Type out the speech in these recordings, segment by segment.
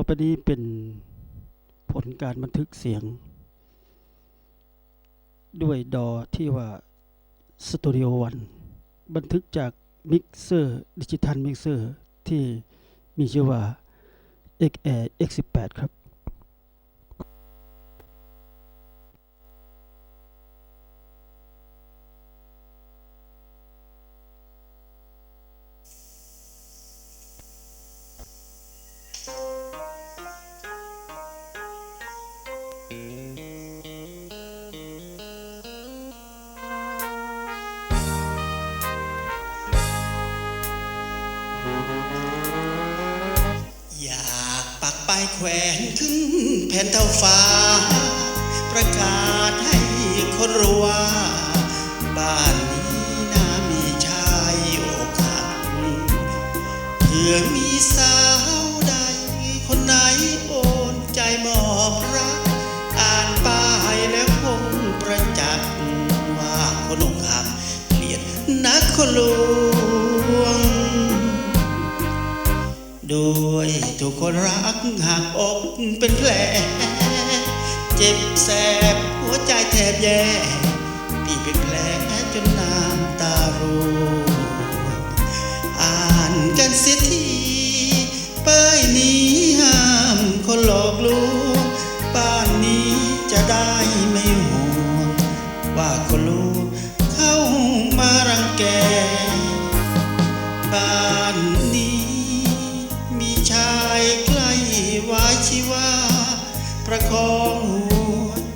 ต่อไปนี้เป็นผลการบันทึกเสียง ด้วยดอที่ว่า Studio One บันทึกจากมิกเซอร์ดิจิทัลมิกเซอร์ที่มีชื่อว่า XR X18 ครับ อยากปักป้ายแขวนขึ้นแผ่นเท่าฟ้า ประกาศให้คนรู้ว่าบ้านนี้น่ามีชายอกหักเผื่อมี ว่าคนอกหักเกลียดนักคนลวงด้วยทุกคนรักหักอกเป็นแผล เจ็บแสบหัวใจแทบแย่พี่เป็นแผลจนน้ำตาร่วงอ่านกันเสียทีป้ายนี้ห้ามคนหลอกลวงบ้านนี้จะได้ไม่ห่วงว่าคนรู้เข้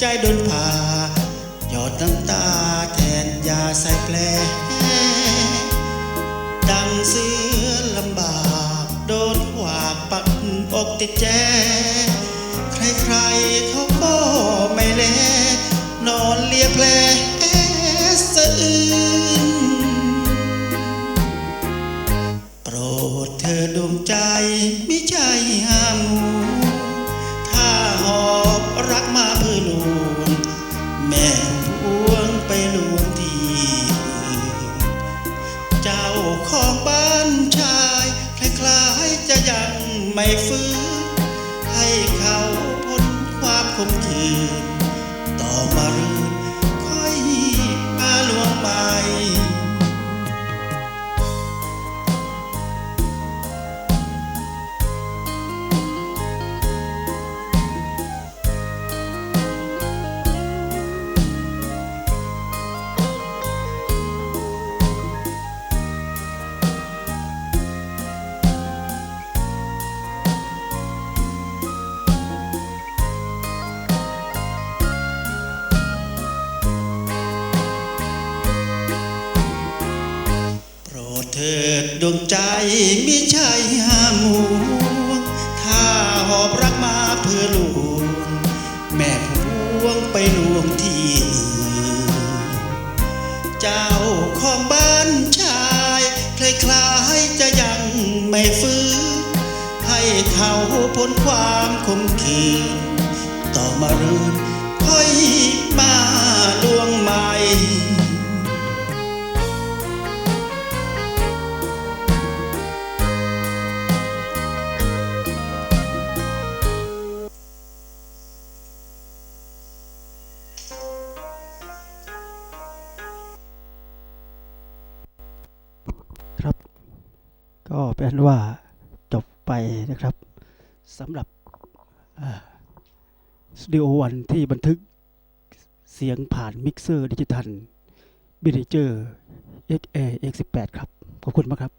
ใจโดนผ่าหยอดน้ำตาแทนยาใส่แผลดังเสือลำบาก โดนหวากปักอกติดแจ ใครๆเขาก็ไม่แลนอนเลียแผล ไม่ฟื้นให้เขาพ้นความคมคืน ดดวงใจมิใช่ห้ามหวงถ้าหอบรักมาเพื่อลวงแม่พวงไปลวงที่เจ้าของบ้านชายคล้ายๆจะยังไม่ฟื้นให้เขาพ้นความคมคืนต่อมารืนค่อย เป็นว่าจบไปนะครับสำหรับสตูดิโอวันที่บันทึกเสียงผ่านมิกเซอร์ดิจิทัลบิเรเจอร์ XA X18 ครับ ขอบคุณมากครับ